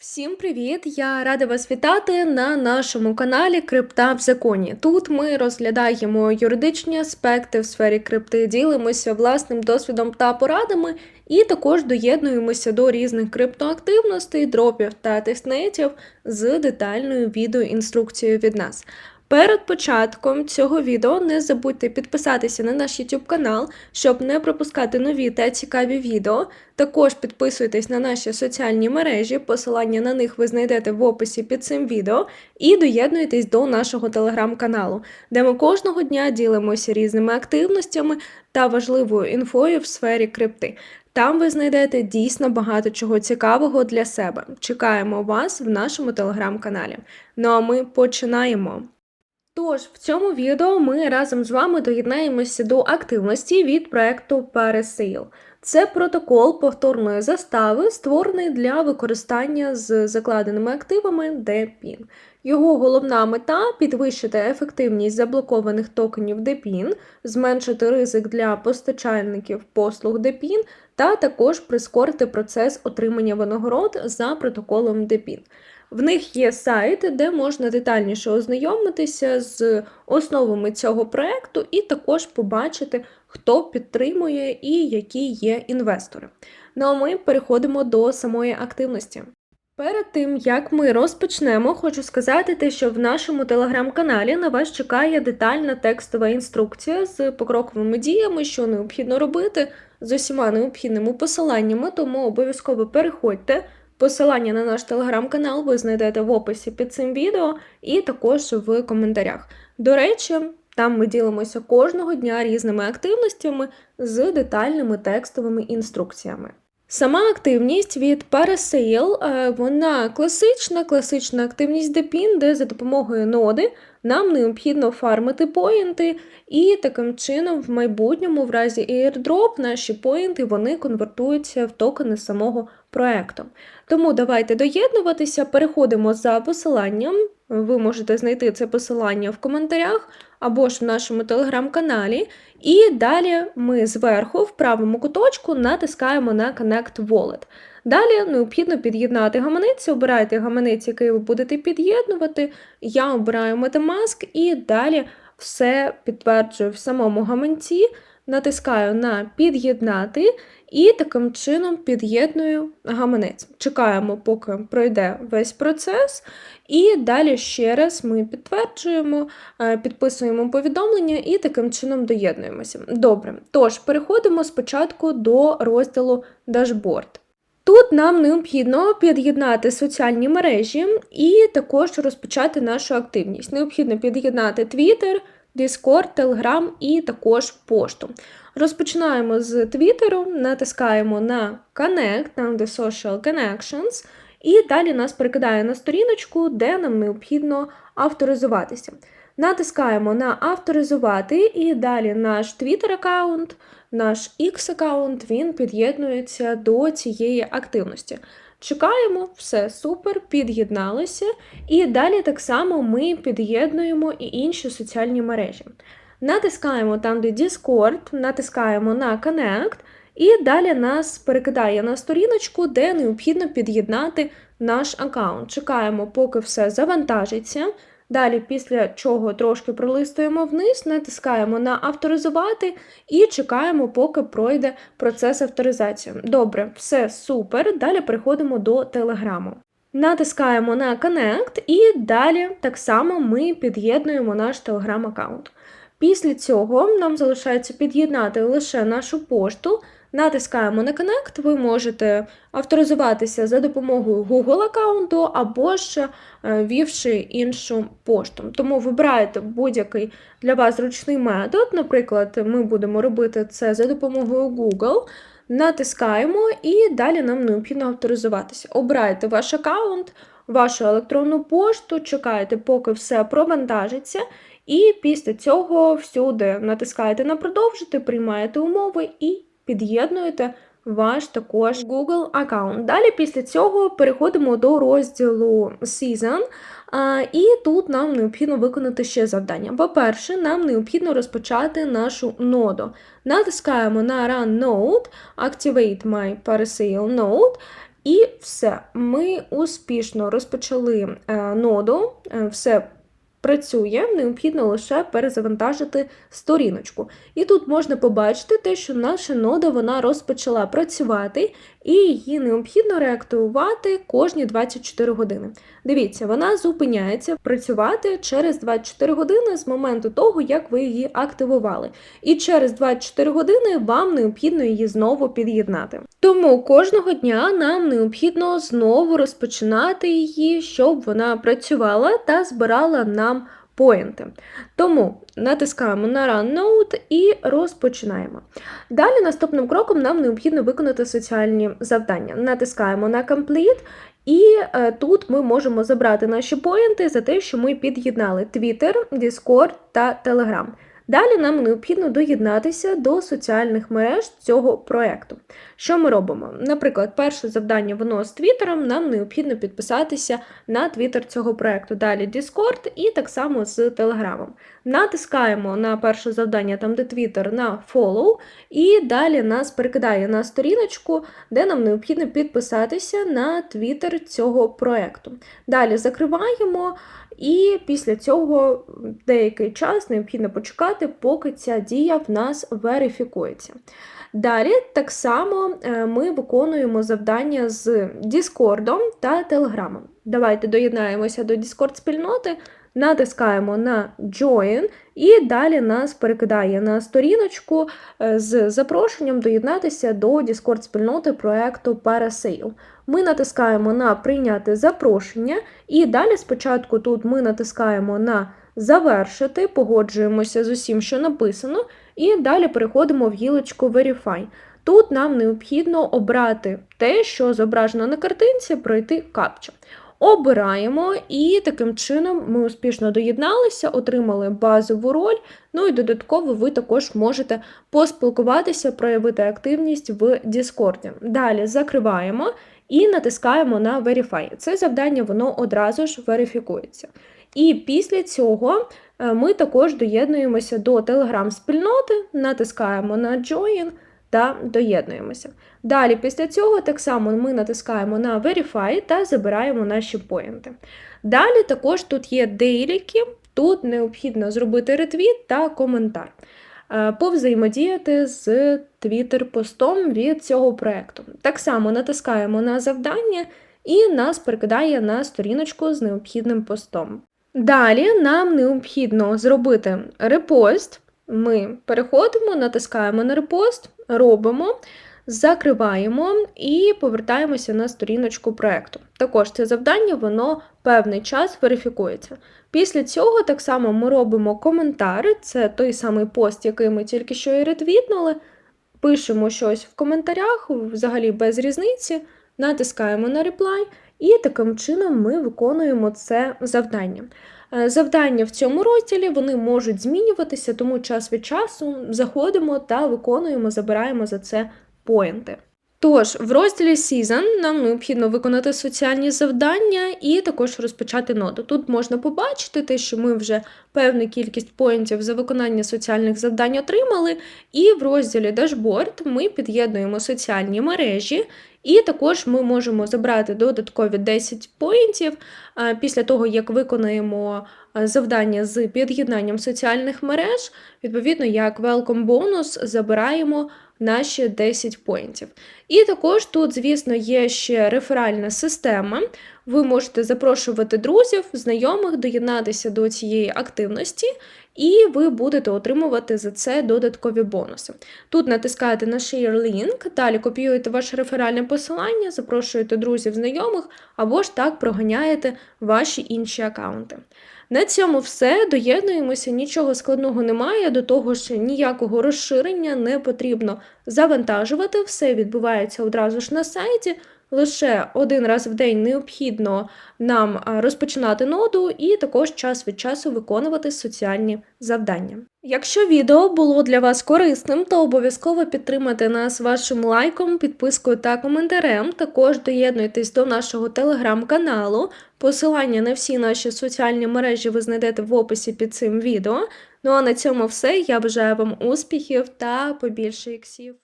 Всім привіт! Я рада вас вітати на нашому каналі Крипта в законі. Тут ми розглядаємо юридичні аспекти в сфері крипти, ділимося власним досвідом та порадами, і також доєднуємося до різних криптоактивностей, дропів та тестнетів з детальною відеоінструкцією від нас. Перед початком цього відео не забудьте підписатися на наш YouTube канал, щоб не пропускати нові та цікаві відео. Також підписуйтесь на наші соціальні мережі, посилання на них ви знайдете в описі під цим відео, і доєднуйтесь до нашого телеграм-каналу, де ми кожного дня ділимося різними активностями та важливою інфою в сфері крипти. Там ви знайдете дійсно багато чого цікавого для себе. Чекаємо вас в нашому телеграм-каналі. Ну а ми починаємо. Тож, в цьому відео ми разом з вами доєднаємося до активності від проекту Parasale. Це протокол повторної застави, створений для використання з закладеними активами DPIN. Його головна мета підвищити ефективність заблокованих токенів DPIN, зменшити ризик для постачальників послуг DPIN та також прискорити процес отримання винагород за протоколом DPIN. В них є сайт, де можна детальніше ознайомитися з основами цього проекту, і також побачити, хто підтримує і які є інвестори. Ну а ми переходимо до самої активності. Перед тим як ми розпочнемо, хочу сказати те, що в нашому телеграм-каналі на вас чекає детальна текстова інструкція з покроковими діями, що необхідно робити, з усіма необхідними посиланнями, тому обов'язково переходьте. Посилання на наш телеграм-канал ви знайдете в описі під цим відео і також в коментарях. До речі, там ми ділимося кожного дня різними активностями з детальними текстовими інструкціями. Сама активність від Parasale, е, вона класична, класична активність Depin, де за допомогою ноди нам необхідно фармити поінти, і таким чином в майбутньому, в разі airdrop, наші поінти вони конвертуються в токени самого проекту. Тому давайте доєднуватися, переходимо за посиланням. Ви можете знайти це посилання в коментарях або ж в нашому телеграм-каналі. І далі ми зверху, в правому куточку, натискаємо на Connect Wallet. Далі необхідно під'єднати гаманець, обирайте гаманець, який ви будете під'єднувати. Я обираю Metamask і далі все підтверджую в самому гаманці, натискаю на Під'єднати і таким чином під'єдную гаманець. Чекаємо, поки пройде весь процес. І далі ще раз ми підтверджуємо, е, підписуємо повідомлення і таким чином доєднуємося. Добре, тож переходимо спочатку до розділу Дашборд. Тут нам необхідно під'єднати соціальні мережі і також розпочати нашу активність. Необхідно під'єднати Twitter, Discord, Telegram і також пошту. Розпочинаємо з Твіттеру, натискаємо на Connect, там де Social Connections, і далі нас перекидає на сторіночку, де нам необхідно авторизуватися. Натискаємо на авторизувати, і далі наш Twitter аккаунт, наш X аккаунт він під'єднується до цієї активності. Чекаємо, все супер, під'єдналися. І далі так само ми під'єднуємо і інші соціальні мережі. Натискаємо там, де Discord, натискаємо на Connect, і далі нас перекидає на сторіночку, де необхідно під'єднати наш аккаунт. Чекаємо, поки все завантажиться. Далі, після чого трошки пролистуємо вниз, натискаємо на авторизувати і чекаємо, поки пройде процес авторизації. Добре, все супер. Далі переходимо до телеграму. Натискаємо на Connect і далі так само ми під'єднуємо наш телеграм-аккаунт. Після цього нам залишається під'єднати лише нашу пошту. Натискаємо на Connect, ви можете авторизуватися за допомогою Google аккаунту або ж е, ввівши іншу пошту. Тому вибираєте будь-який для вас зручний метод. Наприклад, ми будемо робити це за допомогою Google. Натискаємо і далі нам необхідно авторизуватися. Обирайте ваш аккаунт, вашу електронну пошту, чекаєте, поки все провантажиться. І після цього всюди натискаєте на продовжити, приймаєте умови і під'єднуєте ваш також Google аккаунт. Далі після цього переходимо до розділу Season. І тут нам необхідно виконати ще завдання. По-перше, нам необхідно розпочати нашу ноду. Натискаємо на Run Node, Activate My Parasale Node. І все, ми успішно розпочали е, ноду, е, все працює, необхідно лише перезавантажити сторіночку. І тут можна побачити те, що наша нода вона розпочала працювати, і її необхідно реактивувати кожні 24 години. Дивіться, вона зупиняється працювати через 24 години з моменту того, як ви її активували. І через 24 години вам необхідно її знову під'єднати. Тому кожного дня нам необхідно знову розпочинати її, щоб вона працювала та збирала нам поінти. Тому натискаємо на Run Note і розпочинаємо. Далі наступним кроком нам необхідно виконати соціальні завдання. Натискаємо на Complete. І е, тут ми можемо забрати наші поінти за те, що ми під'єднали Twitter, Discord та Telegram. Далі нам необхідно доєднатися до соціальних мереж цього проєкту. Що ми робимо? Наприклад, перше завдання воно з Твіттером, нам необхідно підписатися на Твіттер цього проєкту. Далі Discord і так само з Телеграмом. Натискаємо на перше завдання, там де Твіттер, на Follow, і далі нас перекидає на сторіночку, де нам необхідно підписатися на Твіттер цього проєкту. Далі закриваємо. І після цього деякий час необхідно почекати, поки ця дія в нас верифікується. Далі так само е, ми виконуємо завдання з Discord та Telegram. Давайте доєднаємося до Discord спільноти, натискаємо на Join, і далі нас перекидає на сторіночку е, з запрошенням доєднатися до Discord спільноти проекту Parasail. Ми натискаємо на Прийняти запрошення, і далі спочатку тут ми натискаємо на Завершити, погоджуємося з усім, що написано, і далі переходимо в гілочку Verify. Тут нам необхідно обрати те, що зображено на картинці, пройти капча. Обираємо, і таким чином ми успішно доєдналися, отримали базову роль. Ну і додатково ви також можете поспілкуватися, проявити активність в Discord. Далі закриваємо і натискаємо на Verify. Це завдання воно одразу ж верифікується. І після цього е, ми також доєднуємося до телеграм-спільноти, натискаємо на Join та доєднуємося. Далі, після цього, так само ми натискаємо на Verify та забираємо наші поінти. Далі також тут є дейліки, тут необхідно зробити ретвіт та коментар. Е, повзаємодіяти з твіттер-постом від цього проєкту. Так само натискаємо на завдання і нас перекидає на сторіночку з необхідним постом. Далі нам необхідно зробити репост. Ми переходимо, натискаємо на репост, робимо, закриваємо і повертаємося на сторіночку проєкту. Також це завдання, воно певний час верифікується. Після цього так само ми робимо коментар, це той самий пост, який ми тільки що і ретвітнули. Пишемо щось в коментарях, взагалі без різниці, натискаємо на реплай, і таким чином ми виконуємо це завдання. Е, завдання в цьому розділі вони можуть змінюватися, тому час від часу заходимо та виконуємо, забираємо за це поінти. Тож, в розділі Season нам необхідно виконати соціальні завдання і також розпочати ноду. Тут можна побачити те, що ми вже певну кількість поінтів за виконання соціальних завдань отримали, і в розділі Dashboard ми під'єднуємо соціальні мережі, і також ми можемо забрати додаткові 10 поінтів після того, як виконаємо завдання з під'єднанням соціальних мереж, відповідно, як welcome бонус забираємо наші 10 поінтів. І також тут, звісно, є ще реферальна система. Ви можете запрошувати друзів, знайомих, доєднатися до цієї активності, і ви будете отримувати за це додаткові бонуси. Тут натискаєте на Share Link, далі копіюєте ваше реферальне посилання, запрошуєте друзів, знайомих, або ж так проганяєте ваші інші аккаунти. На цьому все. Доєднуємося, нічого складного немає, до того ж ніякого розширення не потрібно завантажувати, все відбувається одразу ж на сайті. Лише один раз в день необхідно нам розпочинати ноду і також час від часу виконувати соціальні завдання. Якщо відео було для вас корисним, то обов'язково підтримайте нас вашим лайком, підпискою та коментарем. Також доєднуйтесь до нашого телеграм-каналу. Посилання на всі наші соціальні мережі ви знайдете в описі під цим відео. Ну а на цьому все. Я бажаю вам успіхів та побільше іксів.